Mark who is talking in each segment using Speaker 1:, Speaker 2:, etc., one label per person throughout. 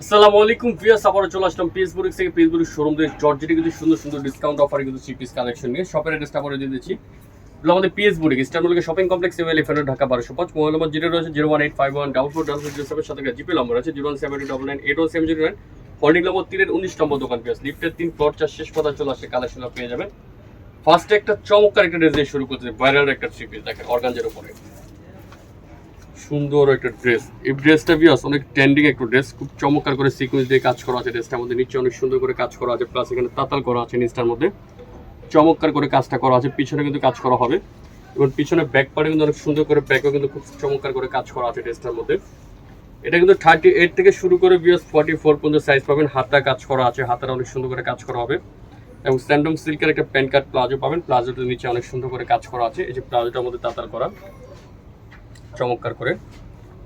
Speaker 1: আসসালামু আলাইকুম ভিয়াস আবারও চলে আসলাম পেসবুক থেকে। পেসবুক শোরুম থেকে জর্জেটি কিন্তু সুন্দর সুন্দর ডিসকাউন্ট অফারে কিন্তু থ্রি পিস কালেকশন নিয়ে শপের অ্যাড্রেসটা পরে দিয়ে দিচ্ছি। এগুলো আমাদের পিএস বুড়ি ইস্টারমুলকে shopping complex M elephant Dhaka বারোশো পাঁচ। মোবাইল নম্বর জিরো রয়েছে zero one eight five one double four double zero seven সাথে জিপি নম্বর আছে zero one seven double nine eight one seven zero nine holding number তিনের উনিশ নম্বর দোকান PS লিফটের তিন ফ্লোর চার শেষ কথা চলে আসছে কালেকশন পেয়ে যাবেন। ফার্স্টে একটা চমৎকার একটা ড্রেস দিয়ে শুরু করতে ভাইরাল একটা থ্রি পিস দেখেন অর্গানজের উপরে। সুন্দর একটা ড্রেস এই ড্রেসটা বিয়াস অনেক ট্রেন্ডিং একটা ড্রেস খুব চমৎকার করে সিকুয়েন্স দিয়ে কাজ করা আছে ড্রেসটার মধ্যে। নিচে অনেক সুন্দর করে কাজ করা আছে প্লাস এখানে তাতাল করা আছে নিচটার মধ্যে। চমৎকার করে কাজটা করা আছে। পিছনে কিন্তু কাজ করা হবে। এবং পিছনে ব্যাক পার্টে কিন্তু অনেক সুন্দর করে ব্যাকও কিন্তু খুব চমৎকার করে কাজ করা আছে ড্রেসটার মধ্যে। এটা কিন্তু থার্টি এইট থেকে শুরু করে বিয়াস ফর্টি ফোর পর্যন্ত সাইজ পাবেন। হাতা কাজ করা আছে। হাতাটা অনেক সুন্দর করে কাজ করা হবে। এবং স্ট্যান্ডম সিল্কের একটা প্যান্ট কাট প্লাজো পাবেন। প্লাজোটার নিচে অনেক সুন্দর করে কাজ করা আছে। এই যে প্লাজোটার মধ্যে তাতাল করা। চমৎকার করে।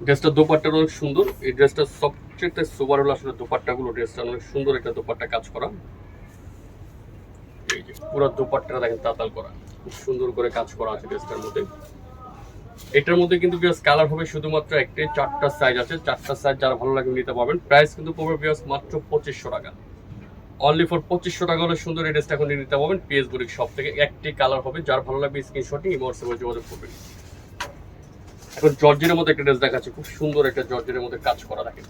Speaker 1: ড্রেসটা দোপাট্টাটা অনেক সুন্দর। এই ড্রেসটা সবচেয়ে সুপার হলো আসলে দোপাট্টাগুলো, ড্রেসটা অনেক সুন্দর একটা দোপাট্টা কাজ করা। এই যে পুরো দোপাট্টাটা দেখেন, তাতাল করা। খুব সুন্দর করে কাজ করা আছে ড্রেসটার মধ্যে। এটার মধ্যে কিন্তু বিয়াস কালার হবে শুধুমাত্র একটাই, চারটা সাইজ আছে। চারটা সাইজ যারা ভালো লাগে নিতে পারবেন। প্রাইস কিন্তু পড়বে বিয়াস মাত্র পঁচিশশো টাকা। অনলি ফর পঁচিশশো টাকা হলে সুন্দর এই ড্রেসটা এখন নিতে পারবেন। পিএস বুড়ির সব থেকে একটি কালার হবে। যার ভালো লাগবে স্ক্রিনশটিং ইমোর্সেবল যোগাযোগ করবেন। এখন জর্জের মধ্যে একটা ড্রেস দেখাচ্ছে, খুব সুন্দর একটা জর্জের মধ্যে কাজ করা দেখেন।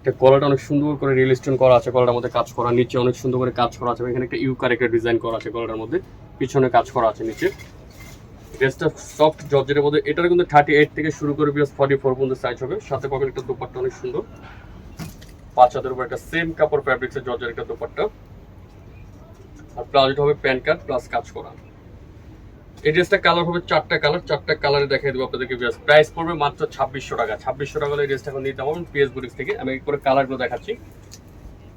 Speaker 1: এটা গলাটা অনেক সুন্দর করে রিয়েল স্টোন করা আছে, গলাটার মধ্যে কাজ করা, নিচে অনেক সুন্দর করে কাজ করা আছে, এখানে একটা ইউকার একটা ডিজাইন করা আছে গলাটার মধ্যে, পিছনে কাজ করা আছে নিচে। ড্রেসটা সফট জর্জের মধ্যে, এটার কিন্তু থার্টি এইট থেকে শুরু করে বিয়াস ফর্টি ফোর পর্যন্ত সাইজ হবে, সাথে পাবেন একটা দোপাট্টা অনেক সুন্দর। পাঁচ হাতের উপর একটা সেম কাপড় ফ্যাব্রিক্সের জর্জের একটা দোপাট্টা। আর প্লাজোটা হবে প্যান্ট কাট প্লাস কাজ করা। এই ড্রেসটা কালার হবে চারটা কালার চারটা কালারে দেখাই দেবো আপনাদেরকে প্রাইস পড়বে মাত্র ছাব্বিশশো টাকা। ছাব্বিশশো টাকা এই ড্রেসটা এখন নিতে পারবেন পিএস থেকে আমি করে কালারগুলো দেখাচ্ছি।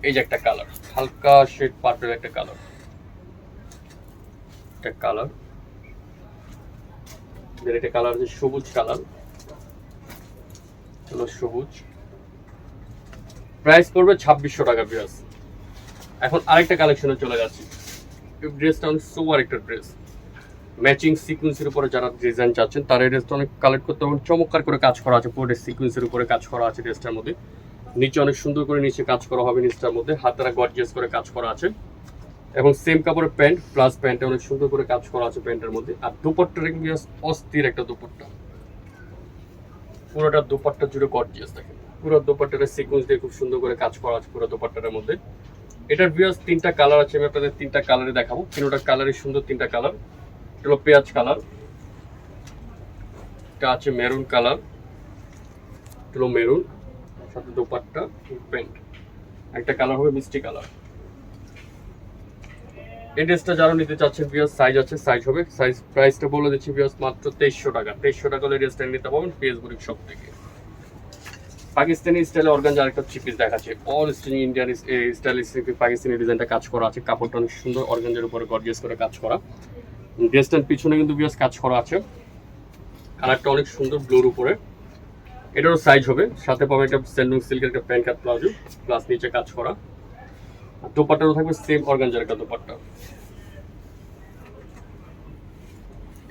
Speaker 1: এই যে একটা কালার হালকা শেড পার্পেল একটা কালার একটা কালারের একটা কালার আছে সবুজ কালার হলো সবুজ। প্রাইস পড়বে ছাব্বিশশো টাকা বিয়াস এখন আরেকটা কালেকশনে চলে যাচ্ছি। ড্রেসটা অনেক সুপার একটা ড্রেস ম্যাচিং সিকুয়েন্সের উপরে যারা ডিজাইন চাচ্ছেন, তারা এই ড্রেসটা অনেক কালেক্ট করতে পারবেন চমৎকার করে কাজ করা আছে। পুরো সিকুয়েন্সের উপরে কাজ করা আছে ড্রেসটার মধ্যে। নিচে অনেক সুন্দর করে নিচে কাজ করা হবে নিচটার মধ্যে। হাতারা গর্জিয়াস করে কাজ করা আছে। এবং সেম কাপড়ের প্যান্ট প্লাস প্যান্টে অনেক সুন্দর করে কাজ করা আছে প্যান্টের মধ্যে। আর দুপাট্টা কিন্তু অস্থির একটা দুপাট্টা। পুরোটা দুপাট্টা জুড়ে গর্জিয়াস দেখেন। পুরো দুপাট্টাটা সিকুয়েন্স দিয়ে খুব সুন্দর করে কাজ করা আছে পুরো দুপাট্টাটার মধ্যে। এটার ভিউয়ার্স তিনটা কালার আছে, আমি আপনাদের তিনটা কালারে দেখাবো। তিনটা কালারই সুন্দর, তিনটা কালার হলো পেঁয়াজ কালার। এটা আছে মেরুন কালার। হলো মেরুন, সাথে দোপাট্টা প্যান্ট। একটা কালার হবে মিষ্টি কালার। এই ড্রেসটা যারা নিতে চাচ্ছেন বিয়াস সাইজ আছে সাইজ হবে। সাইজ প্রাইসটা বলে দিচ্ছি বিয়াস মাত্র তেইশশো টাকা। তেইশশো টাকা হলে ড্রেসটা নিতে পারবেন পিএস শপ থেকে। পাকিস্তানি স্টাইলে অর্গানজা আরেকটা থ্রি পিস দেখাচ্ছে অল স্টিং ইন্ডিয়ান স্টাইল পাকিস্তানি ডিজাইনটা কাজ করা আছে। কাপড়টা অনেক সুন্দর অর্গানজার উপরে গর্জিয়াস করে কাজ করা। ড্রেসটার পিছনে কিন্তু বিয়াস কাজ করা আছে। কালারটা অনেক সুন্দর ব্লুর উপরে। এটারও সাইজ হবে। সাথে পাবে একটা স্যান্ডুং সিল্কের একটা প্যান্ট কাট প্লাজো প্লাস নিচে কাজ করা। আর দোপাট্টারও থাকবে সেম অর্গানজার একটা দোপাট্টা।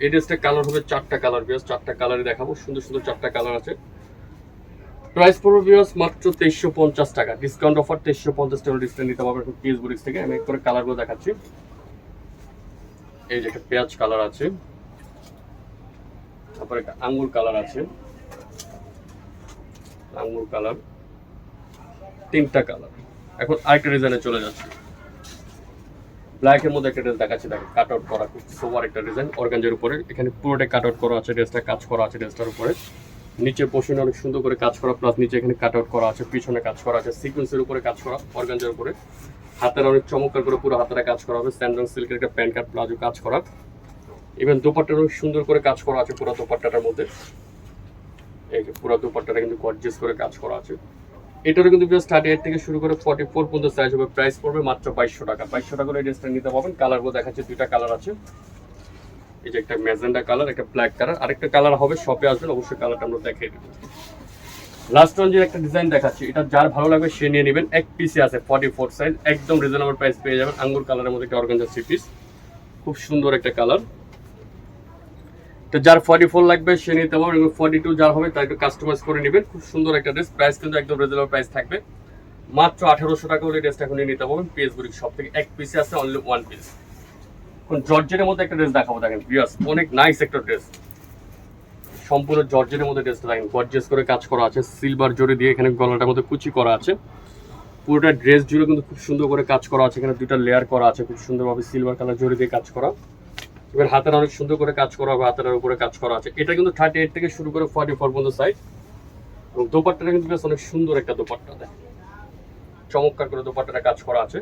Speaker 1: এই ড্রেসটা কালার হবে চারটা কালার বিয়াস চারটা কালারে দেখাবো। সুন্দর সুন্দর চারটা কালার আছে। প্রাইস পড়বে বিয়াস মাত্র তেইশশো টাকা। ডিসকাউন্ট অফার তেইশশো পঞ্চাশ টাকা ডিসকাউন্ট নিতে পারবেন পিএস বুরিক্স থেকে। আমি এক করে কালারগুলো দেখাচ্ছি। এই যে একটা পেঁয়াজ কালার আছে, তারপর একটা আঙ্গুর কালার আছে, আঙ্গুর কালার, তিনটা কালার। এখন আরেকটা ডিজাইনে চলে যাচ্ছে। ব্ল্যাকের মধ্যে একটা ড্রেস দেখাচ্ছে দেখো কাট আউট করা খুব সোবার একটা ডিজাইন অর্গানজের উপরে। এখানে পুরোটা কাট আউট করা আছে ড্রেসটা কাজ করা আছে ড্রেসটার উপরে। নিচে পোষণে অনেক সুন্দর করে কাজ করা প্লাস নিচে এখানে কাট আউট করা আছে, পিছনে কাজ করা আছে সিকোয়েন্সের উপরে কাজ করা অর্গানজের উপরে। হাতের অনেক চমৎকার করে পুরো হাতের কাজ করা হবে। স্যান্ডন সিল্কের একটা প্যান্ট কাট প্লাজো কাজ করা। ইভেন দোপাট্টার অনেক সুন্দর করে কাজ করা আছে পুরো দোপাট্টাটার মধ্যে। এই যে পুরো দোপাট্টাটা কিন্তু গর্জিয়াস করে কাজ করা আছে। এটারও কিন্তু বেশ থার্টি এইট থেকে শুরু করে ফর্টি ফোর পর্যন্ত সাইজ হবে। প্রাইস পড়বে মাত্র বাইশশো টাকা। বাইশশো টাকা করে ড্রেসটা নিতে পারবেন। কালারগুলো দেখাচ্ছে, দুইটা কালার আছে। এই যে একটা ম্যাজেন্ডা কালার একটা ব্ল্যাক কালার আরেকটা কালার হবে শপে আসবেন, অবশ্যই কালারটা আমরা দেখিয়ে দেবো। লাস্ট যে একটা ডিজাইন দেখাচ্ছি। এটা যার ভালো লাগবে সে নিয়ে নেবেন। এক পিসে আছে ফর্টি ফোর সাইজ একদম রিজনেবল প্রাইস পেয়ে যাবেন। আঙ্গুর কালারের মধ্যে একটা অর্গানজা থ্রি পিস খুব সুন্দর একটা কালার তো যার ফর্টি ফোর লাগবে, সে নিতে পারবেন এবং ফর্টি টু যার হবে, তার একটু কাস্টমাইজ করে নেবেন। খুব সুন্দর একটা ড্রেস প্রাইস কিন্তু একদম রিজনেবল প্রাইস থাকবে। মাত্র আঠারোশো টাকা হলে ড্রেসটা এখন নিতে পারবেন। পিএস সব থেকে এক পিসে আছে অনলি ওয়ান পিস এখন জর্জেটের মধ্যে একটা ড্রেস দেখাবো, দেখেন বিয়াস অনেক নাইস একটা ড্রেস সম্পূর্ণ জর্জের মধ্যে ড্রেসটা দেখেন। গর্জিয়াস করে কাজ করা আছে সিলভার জড়ি দিয়ে এখানে গলাটার মধ্যে কুচি করা আছে। পুরোটা ড্রেস জুড়ে কিন্তু খুব সুন্দর করে কাজ করা আছে, এখানে দুটো লেয়ার করা আছে, খুব সুন্দরভাবে সিলভার কালার জড়ি দিয়ে কাজ করা। এবার হাতের অনেক সুন্দর করে কাজ করা হবে হাতের উপরে কাজ করা আছে। এটা কিন্তু থার্টি এইট থেকে শুরু করে ফর্টি ফোর পর্যন্ত সাইজ এবং দোপাট্টাটা কিন্তু বেশ অনেক সুন্দর একটা দোপাট্টা দেয় চমৎকার করে দোপাট্টাটা কাজ করা আছে।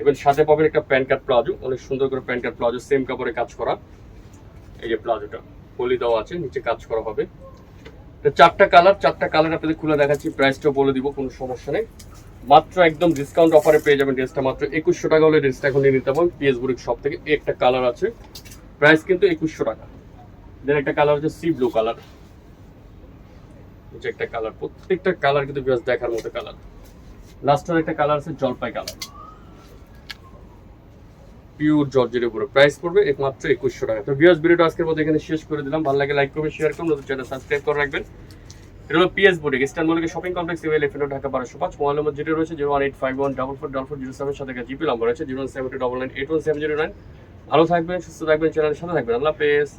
Speaker 1: এবার সাথে পাবেন একটা প্যান্ট কাট প্লাজো, অনেক সুন্দর করে প্যান্ট কাট প্লাজো সেম কাপড়ে কাজ করা। এই যে প্লাজোটা। পলি দেওয়া আছে, নিচে কাজ করা হবে। চারটা কালার চারটা কালার আপনাদের খুলে দেখাচ্ছি, প্রাইসটাও বলে দিব, কোনো সমস্যা নেই। মাত্র একদম ডিসকাউন্ট অফারে পেয়ে যাবেন ড্রেসটা মাত্র একুশশো টাকা হলে ড্রেসটা এখন নিয়ে নিতে পারবেন। পিএস বুড়ির সব থেকে একটা কালার আছে প্রাইস কিন্তু একুশশো টাকা। দেন একটা কালার হচ্ছে সি ব্লু কালার। একটা কালার, প্রত্যেকটা কালার কিন্তু দেখার মতো কালার। লাস্টের একটা কালার আছে জলপাই কালার। পিওর জর্জের উপরে প্রাইস পড়বে একমাত্র একুশশো টাকা। তো বিএস ভিডিওটা আজকের মধ্যে এখানে শেষ করে দিলাম। ভালো লাগে লাইক করবেন শেয়ার করুন। নতুন চ্যানেল সাবস্ক্রাইব করে রাখবেন। এটা হলো পিএস বুটিক ইস্টার্ন মলিকে শপিং কমপ্লেক্স ইভেল এফএনও ঢাকা বারোশো পাঁচ। মোবাইল নম্বর যেটা রয়েছে zero one eight five one double four double four zero seven সাথে জিপি নম্বর আছে zero one seven two double nine eight one seven zero nine ভালো থাকবেন, সুস্থ থাকবেন চ্যানেলের সাথে থাকবেন। আল্লাহ হাফেজ।